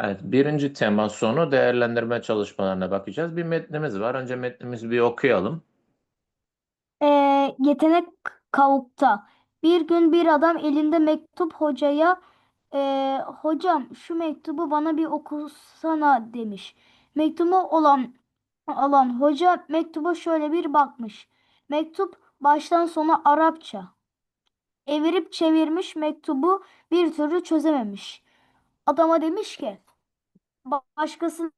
Evet, birinci tema sonu değerlendirme çalışmalarına bakacağız. Bir metnimiz var. Önce metnimizi bir okuyalım. Ee, yetenek kavukta. Bir gün bir adam elinde mektup hocaya "Ee, hocam şu mektubu bana bir okusana demiş. Mektubu olan alan hoca mektuba şöyle bir bakmış. Mektup baştan sona Arapça. Evirip çevirmiş mektubu bir türlü çözememiş. Adama demiş ki "Ba- başkasına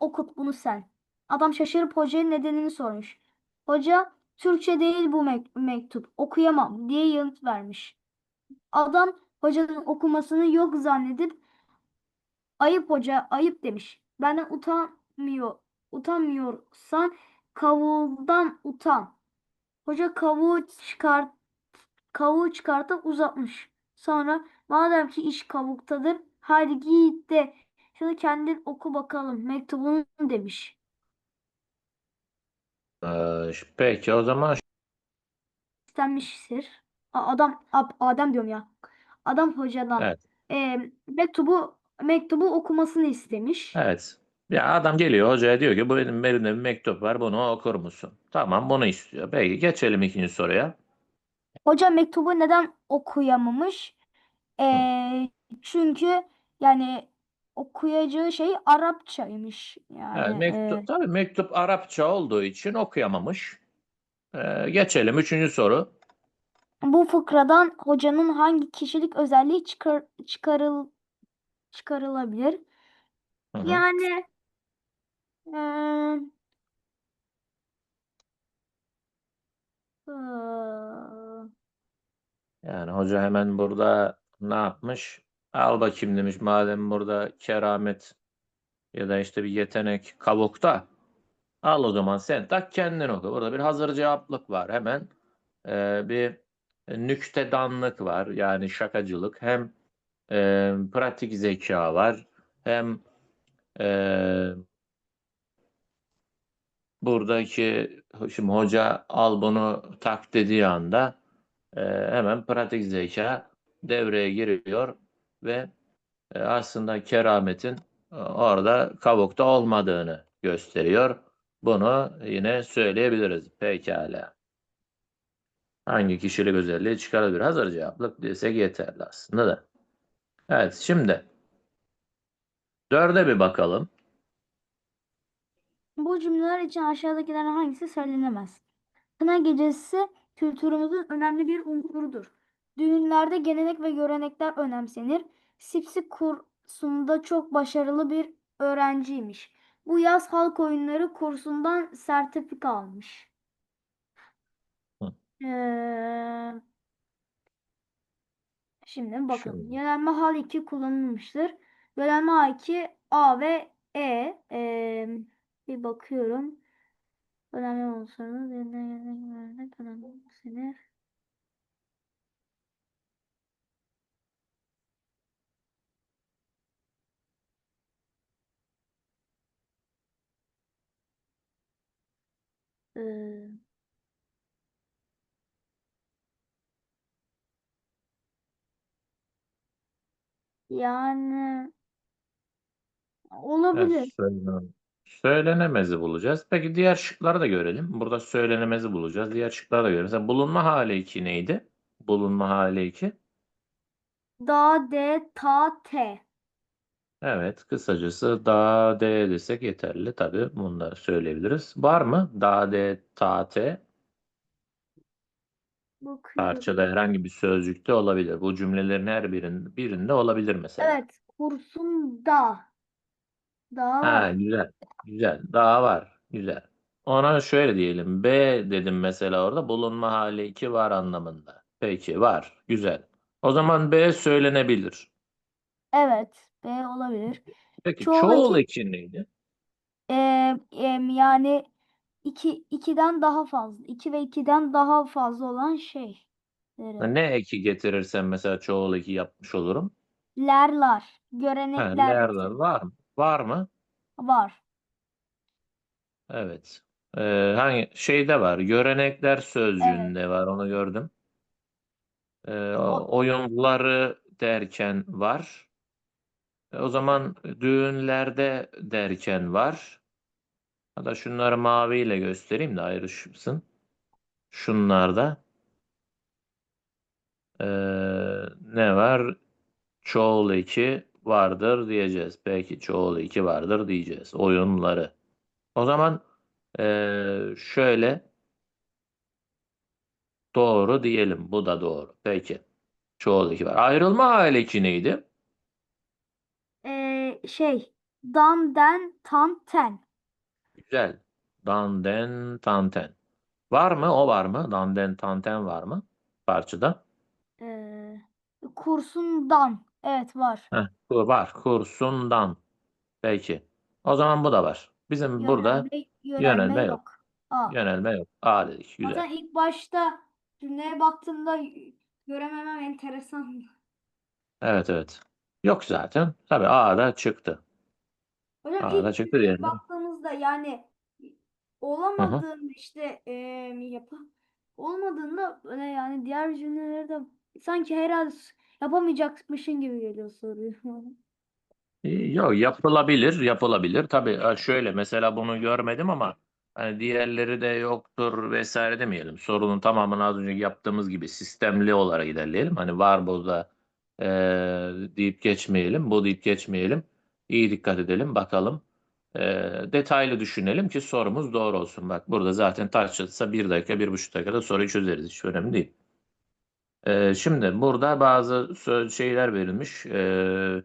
okut bunu sen. Adam şaşırıp hocaya nedenini sormuş. Hoca Türkçe değil bu mek- mektup okuyamam diye yanıt vermiş. Adam hocanın okumasını yok zannedip ayıp hoca ayıp demiş. Benden utanmıyor utanmıyorsan kavuğundan utan. Hoca kavuğu çıkart kavuğu çıkartıp uzatmış. Sonra madem ki iş kavuktadır haydi git de şunu kendin oku bakalım mektubunu demiş. Ee, peki o zaman istenmiştir. A- Adam Ab- Adem diyorum ya. Adam hocadan evet. e, mektubu mektubu okumasını istemiş. Evet. Ya adam geliyor hocaya diyor ki bu benim elimde bir mektup var bunu okur musun? Tamam bunu istiyor. Peki geçelim ikinci soruya. Hoca mektubu neden okuyamamış? E, çünkü yani okuyacağı şey Arapçaymış. Yani mektup, e, tabii mektup Arapça olduğu için okuyamamış. Ee, geçelim üçüncü soru. bu fıkradan hocanın hangi kişilik özelliği çıkar, çıkarıl çıkarılabilir? Hı hı. Yani e, ıı, Yani hoca hemen burada ne yapmış? Al bakayım demiş madem burada keramet ya da işte bir yetenek kavukta. Al o zaman sen tak kendin oku. Burada bir hazır cevaplık var. Hemen e, bir nüktedanlık var. Yani şakacılık. Hem e, pratik zeka var. Hem e, buradaki şimdi hoca al bunu tak dediği anda e, hemen pratik zeka devreye giriyor ve e, aslında kerametin e, orada kavukta olmadığını gösteriyor. Bunu yine söyleyebiliriz. Pekala. Hangi kişilik özelliği çıkarabilir? Hazır cevaplık desek yeterli aslında da. Evet şimdi dörde bir bakalım. Bu cümleler için aşağıdakilerden hangisi söylenemez? Kına gecesi kültürümüzün önemli bir unsurudur. Düğünlerde gelenek ve görenekler önemsenir. Sipsi kursunda çok başarılı bir öğrenciymiş. Bu yaz halk oyunları kursundan sertifika almış. Hı. Ee, şimdi bakalım. Şimdi. Yönelme hal 2 kullanılmıştır. Yönelme hal 2 A ve E. Ee, bir bakıyorum. Önemli olsanız vermek önemli Ee, yani Evet, olabilir. söyle- söylenemezi bulacağız. Peki diğer şıkları da görelim. Burada söylenemezi bulacağız. Diğer şıkları da görelim. Mesela bulunma hali 2 neydi? Bulunma hali 2. Da, de, ta, te. Evet, kısacası da de desek yeterli. Tabii bunu da söyleyebiliriz. Var mı? Da de ta te Bakıyorum. parçada herhangi bir sözcükte olabilir. Bu cümlelerin her birinde, birinde olabilir mesela. Evet. Kursunda. Da Ha, var. güzel. Güzel. Daha var. Güzel. Ona şöyle diyelim. B dedim mesela orada bulunma hali 2 var anlamında. Peki var. Güzel. O zaman B söylenebilir. Evet. B olabilir. Peki Çoğul çoğul eki- eki neydi? Ee, em, yani iki, ikiden daha fazla. iki ve ikiden daha fazla olan şey. Ne eki getirirsen mesela çoğul eki yapmış olurum. Lerler. Ha, Görenekler lerler var mı? Var mı? var. Evet. Ee, hangi şeyde var? Görenekler sözcüğünde var. Onu gördüm. Ee, oyunları derken var. E, O zaman düğünlerde derken var. Hatta şunları maviyle göstereyim de ayrışsın. Şunlarda e, ne var? Çoğul eki vardır diyeceğiz. Belki çoğul eki vardır diyeceğiz. Oyunları. O zaman e, şöyle doğru diyelim. Bu da doğru. Peki. Çoğul eki var. Ayrılma hal eki neydi? Şey dan den tan ten. Güzel. Danden tanten. Var mı? O var mı? Danden tanten var mı? Parçada. Ee, kursundan. Evet var. Heh, bu var. Kursundan. Peki. O zaman bu da var. Bizim burada Yönelme, yönelme yok. Aa. Yönelme yok. A dedik. Güzel. Zaten ilk başta cümleye baktığımda görememem enteresan. Evet evet. Yok zaten. Tabii A da çıktı. Hocam A da ilk çıktı diyelim. baktığımızda yani olamadığında işte eee yapı olmadığında yani diğer cümlelerde sanki herhalde yapamayacakmışın gibi geliyor soruyu. Yok yapılabilir, yapılabilir. Tabii ha, şöyle mesela bunu görmedim ama hani diğerleri de yoktur vesaire demeyelim. Sorunun tamamını az önce yaptığımız gibi sistemli olarak ilerleyelim. Hani var burada eee deyip geçmeyelim, bu deyip geçmeyelim. İyi dikkat edelim, bakalım. Eee, detaylı düşünelim ki sorumuz doğru olsun. Bak burada zaten taş çatırsa bir dakika, bir buçuk dakikada soruyu çözeriz. Hiç önemli değil. Eee, şimdi burada bazı söz şeyler verilmiş. Eee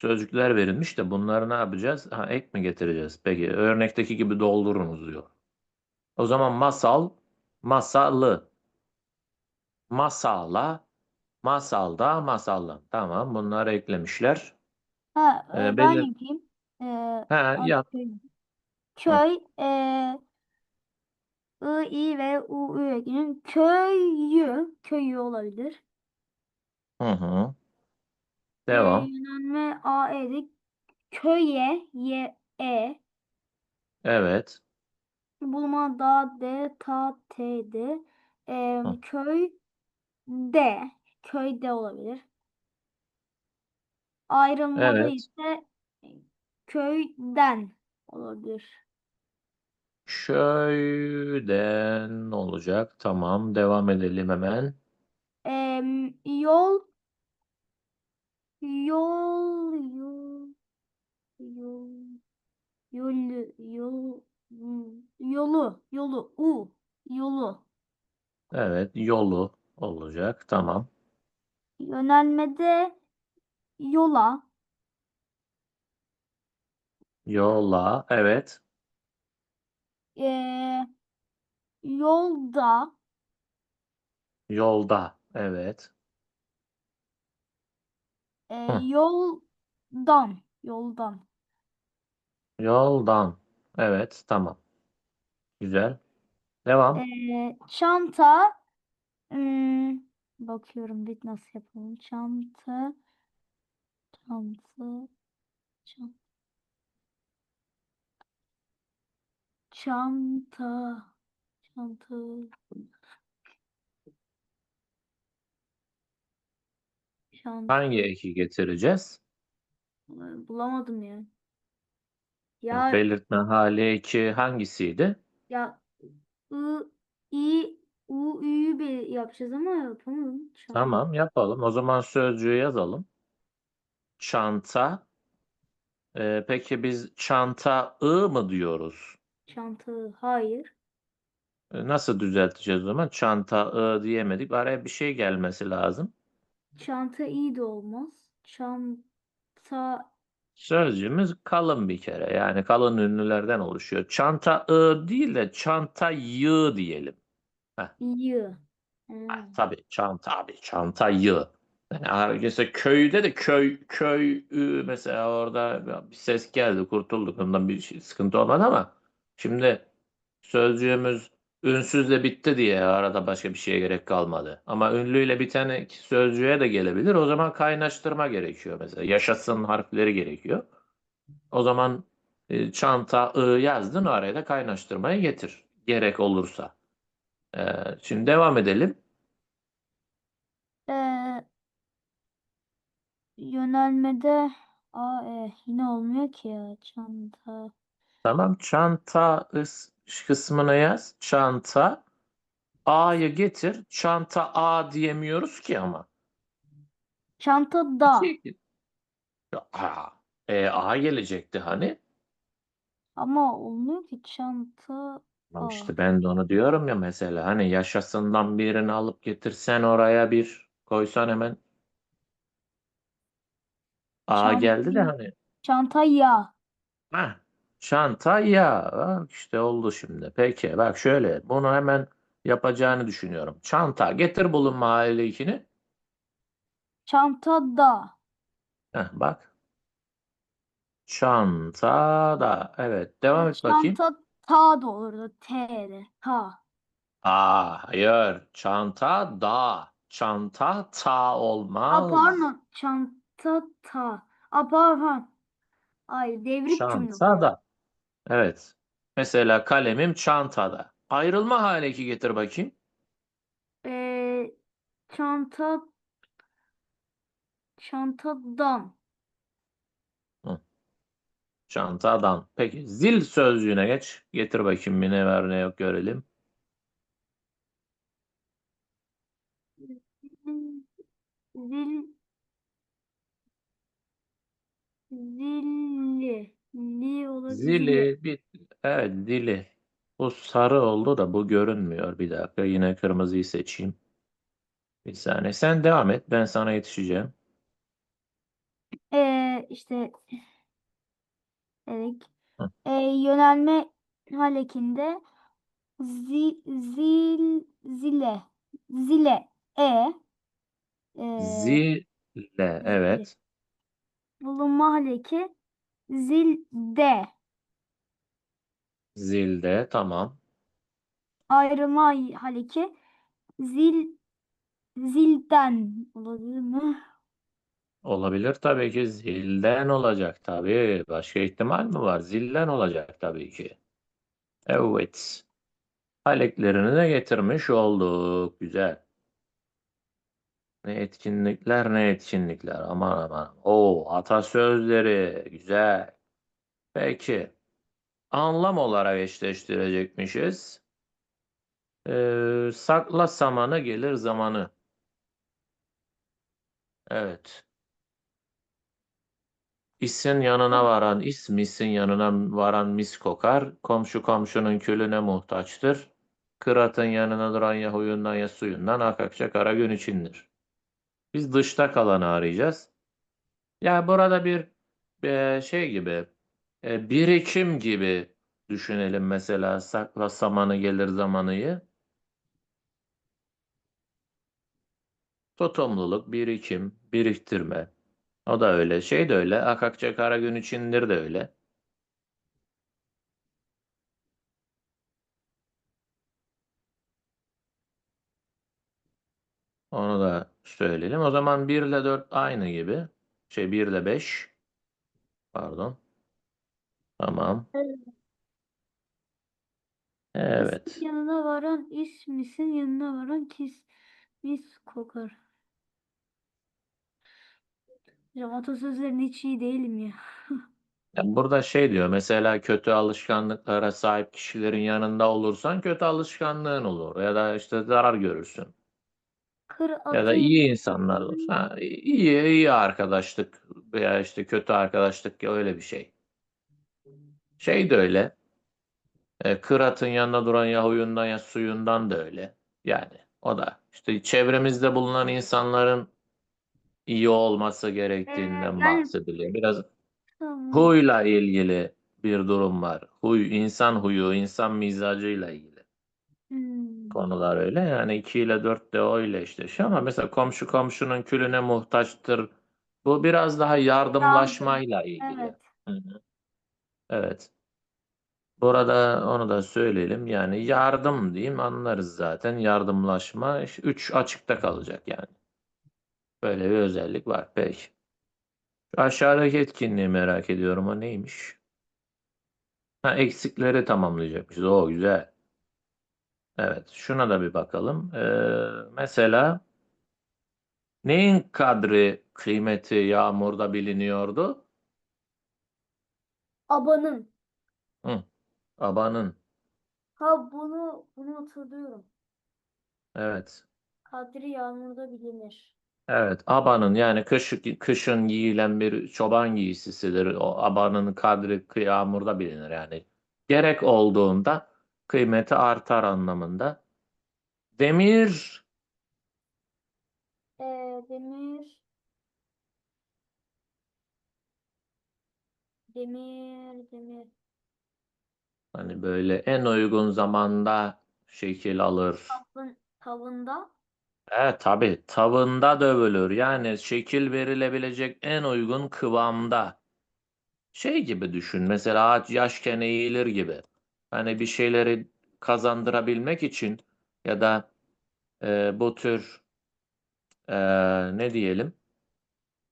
Sözcükler verilmiş de bunları ne yapacağız? Ha, ek mi getireceğiz? Peki örnekteki gibi doldurunuz diyor. O zaman masal, masalı. Masala, masalda, masallı. Tamam bunları eklemişler. Ha, Ee, e, ben belir- yapayım. Ben yap. söyleyeyim. Köy eee I, I ve U, Ü ekinin köyü, köyü olabilir. Hı hı. Ee, Devam. yönelme A, E'dik. Köye, Y, E. Evet. Bulma da D, ta, T'di. Ee, Hı. köy de. Köyde olabilir. Ayrılmada Evet. ise köyden olabilir. Köyden olacak. Tamam. Devam edelim hemen. Ee, yol yol yol yol yolu yol yolu yolu u yolu Evet. Yolu olacak. Tamam. Yönelmede yola Yola. Evet. ee, yolda Yolda. Evet. ee, Hı. yoldan yoldan Yoldan. Evet, tamam. Güzel. Devam. Ee, çanta hmm, bakıyorum bir nasıl yapalım çanta çanta çanta çanta çanta çanta Hangi eki getireceğiz? bulamadım ya ya Belirtme hali eki hangisiydi? ya ı i u ü'yü bir yapacağız ama yapamadım çanta Tamam, yapalım. O zaman sözcüğü yazalım. Çanta. Ee, peki biz çanta ı mı diyoruz? çanta hayır Ee, Nasıl düzelteceğiz o zaman? Çanta ı diyemedik. Araya bir şey gelmesi lazım. çanta iyi de olmaz çanta Sözcüğümüz kalın bir kere. Yani kalın ünlülerden oluşuyor. Çanta ı değil de çanta yı diyelim. Ah, Hmm. tabii çanta abi çantayı. Yani herkese köyde de köy köy ü, mesela orada bir ses geldi kurtulduk ondan bir şey, sıkıntı olmadı ama şimdi sözcüğümüz ünsüzle bitti diye arada başka bir şeye gerek kalmadı. Ama ünlüyle biten sözcüğe de gelebilir. O zaman kaynaştırma gerekiyor mesela. Yaşasın harfleri gerekiyor. O zaman e, çanta ı yazdın araya da kaynaştırmayı getir. Gerek olursa. Ee, şimdi devam edelim. Ee, yönelmede A, E. Yine olmuyor ki ya. Çanta. Tamam. Çanta ıs- kısmını yaz. Çanta. A'yı getir. Çanta A diyemiyoruz ki ama. Çanta da. Şey- A. E, A gelecekti hani. Ama olmuyor ki çanta. Tamam Aa. işte ben de onu diyorum ya mesela hani yaşasından birini alıp getirsen oraya bir koysan hemen A geldi de hani Çanta ya. Heh, çanta ya Bak işte oldu şimdi. Peki bak şöyle bunu hemen yapacağını düşünüyorum. Çanta getir bulunma hali ikini. Çanta da. Heh, bak. Çanta da evet devam et bakayım. Çanta ta da olurdu. T'de. Ta. Aa hayır çanta da çanta ta Aa, olmaz. pardon. Çanta ta. Aa, pardon. Ay devrik cümle. Çantada. Evet. Mesela kalemim çantada. Ayrılma hali iki getir bakayım. Ee, çanta çantadan. Çantadan. Peki zil sözcüğüne geç. Getir bakayım bir ne var ne yok görelim. Zil zilli li olabilir. Zili bir evet dili. Bu sarı oldu da bu görünmüyor. Bir dakika yine kırmızıyı seçeyim. Bir saniye. Sen devam et. Ben sana yetişeceğim. Ee, işte evet. Hı. Ee, yönelme halekinde zil, zil zile zile e ee, Zile evet. bulunma haleki zilde Zilde tamam. ayrılma haleki zil zilden olabilir mi? Olabilir tabii ki. Zilden olacak tabii. Başka ihtimal mi var? Zilden olacak tabii ki. Evet. Haleklerini de getirmiş olduk. Güzel. Ne etkinlikler ne etkinlikler. Aman aman. O atasözleri. Güzel. Peki. Anlam olarak eşleştirecekmişiz. Ee, sakla samanı gelir zamanı. Evet. İsin yanına varan is, misin yanına varan mis kokar. Komşu komşunun külüne muhtaçtır. Kıratın yanına duran ya huyundan ya suyundan akakça kara gün içindir. Biz dışta kalanı arayacağız. Ya burada bir e, şey gibi, e, birikim gibi düşünelim mesela sakla samanı gelir zamanıyı. Tutumluluk, birikim, biriktirme. O da öyle. Şey de öyle. Akakça kara gün içindir de öyle. Onu da söyleyelim. O zaman 1 ile 4 aynı gibi. Şey 1 ile 5. Pardon. Tamam. Evet. Yanına varan is misin yanına varan kis mis kokar. Hocam atasözlerine hiç iyi değilim ya. Ya burada şey diyor mesela kötü alışkanlıklara sahip kişilerin yanında olursan kötü alışkanlığın olur ya da işte zarar görürsün. Kır Ya da atın iyi insanlar olursa ha, iyi iyi arkadaşlık veya işte kötü arkadaşlık ya öyle bir şey. Şey de öyle. E, kıratın yanında duran ya huyundan ya suyundan da öyle. Yani o da işte çevremizde bulunan insanların iyi olması gerektiğinden bahsediliyor. Biraz huyla ilgili bir durum var. Huy, insan huyu, insan mizacıyla ilgili Hmm. konular öyle. Yani 2 ile 4 de öyle işte. Ama mesela komşu komşunun külüne muhtaçtır. Bu biraz daha yardımlaşmayla ilgili. Evet. Hı hı. Evet. Burada onu da söyleyelim. Yani yardım diyeyim anlarız zaten. Yardımlaşma 3 açıkta kalacak yani. Böyle bir özellik var. Peki. Şu aşağıdaki etkinliği merak ediyorum. O neymiş? Ha, eksikleri tamamlayacakmışız. O güzel. Evet. Şuna da bir bakalım. Ee, mesela neyin kadri kıymeti yağmurda biliniyordu? Abanın. Hı. Abanın. Ha bunu bunu hatırlıyorum. Evet. Kadri yağmurda bilinir. Evet, abanın yani kış, kışın giyilen bir çoban giysisidir. O abanın kadri kıyamurda bilinir yani. Gerek olduğunda kıymeti artar anlamında. Demir, Ee, demir. Demir, demir. hani böyle en uygun zamanda şekil alır. Tavın, tavında. Evet tabii tavında dövülür. Yani şekil verilebilecek en uygun kıvamda. Şey gibi düşün. Mesela ağaç yaşken eğilir gibi. Hani bir şeyleri kazandırabilmek için ya da e, bu tür e, ne diyelim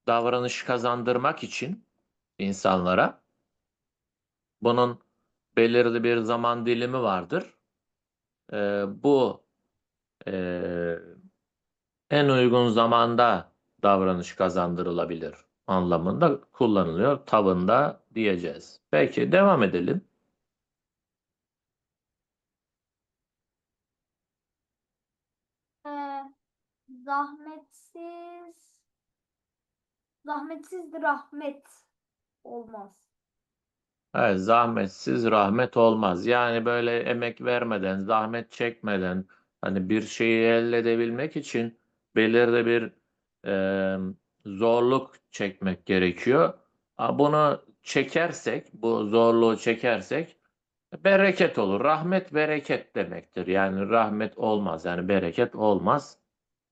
davranış kazandırmak için insanlara bunun belirli bir zaman dilimi vardır. E, bu e, en uygun zamanda davranış kazandırılabilir anlamında kullanılıyor. Tavında diyeceğiz. Peki devam edelim. Ee, zahmetsiz. Zahmetsiz rahmet olmaz. Evet, zahmetsiz rahmet olmaz. Yani böyle emek vermeden, zahmet çekmeden hani bir şeyi elde edebilmek için belirli bir e, zorluk çekmek gerekiyor. Bunu çekersek, bu zorluğu çekersek bereket olur. Rahmet bereket demektir. Yani rahmet olmaz. Yani bereket olmaz.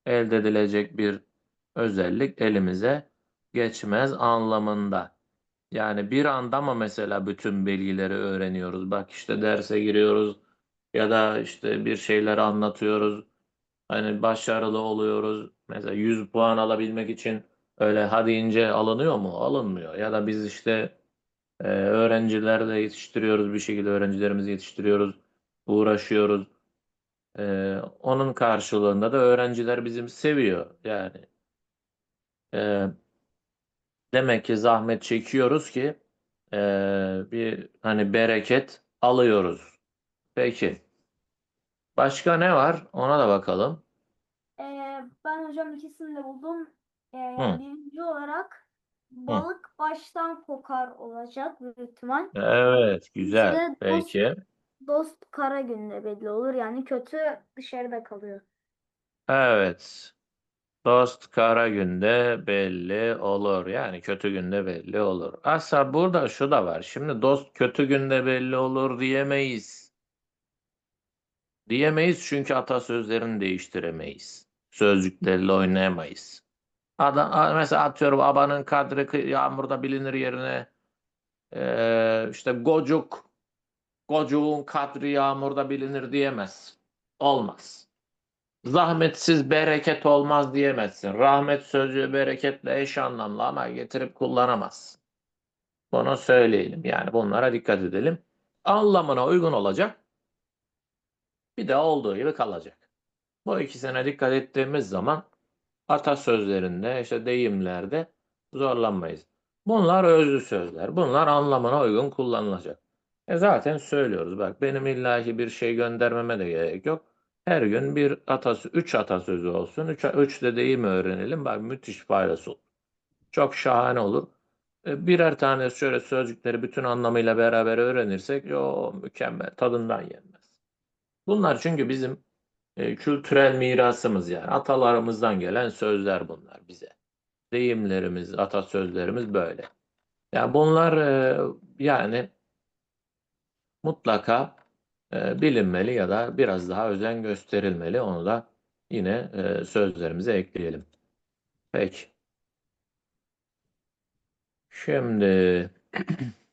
Elde edilecek bir özellik elimize geçmez anlamında. Yani bir anda mı mesela bütün bilgileri öğreniyoruz? Bak işte derse giriyoruz ya da işte bir şeyler anlatıyoruz. Hani başarılı oluyoruz. Mesela 100 puan alabilmek için öyle hadi ince alınıyor mu? Alınmıyor. Ya da biz işte e, öğrenciler de yetiştiriyoruz bir şekilde öğrencilerimizi yetiştiriyoruz, uğraşıyoruz. E, onun karşılığında da öğrenciler bizim seviyor yani. E, Demek ki zahmet çekiyoruz ki eee, bir hani bereket alıyoruz. Peki. Başka ne var? Ona da bakalım. Ee, ben hocam ikisini de buldum. Ee, Hı. birinci olarak balık baştan kokar olacak büyük ihtimal. Evet, güzel. İkisi de dost, Peki. dost kara günde belli olur. Yani kötü dışarıda kalıyor. Evet. Dost kara günde belli olur. Yani kötü günde belli olur. Aslında burada şu da var. Şimdi dost kötü günde belli olur diyemeyiz. Diyemeyiz çünkü atasözlerini değiştiremeyiz. Sözcüklerle oynayamayız. Adam, mesela atıyorum abanın kadri yağmurda bilinir yerine eee, işte gocuk, gocuğun kadri yağmurda bilinir diyemez. Olmaz. Zahmetsiz bereket olmaz diyemezsin. Rahmet sözcüğü bereketle eş anlamlı ama getirip kullanamaz. Bunu söyleyelim. Yani bunlara dikkat edelim. Anlamına uygun olacak. Bir de olduğu gibi kalacak. Bu ikisine dikkat ettiğimiz zaman atasözlerinde, işte deyimlerde zorlanmayız. Bunlar özlü sözler. Bunlar anlamına uygun kullanılacak. E zaten söylüyoruz. Bak benim illaki bir şey göndermeme de gerek yok. Her gün bir atasözü, üç atasözü olsun. Üç, üç de deyim öğrenelim. Bak müthiş faydası olur. Çok şahane olur. E, birer tane şöyle sözcükleri bütün anlamıyla beraber öğrenirsek yo mükemmel tadından yenmez. Bunlar çünkü bizim e, kültürel mirasımız yani. Atalarımızdan gelen sözler bunlar bize. Deyimlerimiz, atasözlerimiz böyle. Yani bunlar e, yani mutlaka e, bilinmeli ya da biraz daha özen gösterilmeli. Onu da yine e, sözlerimize ekleyelim. Peki. Şimdi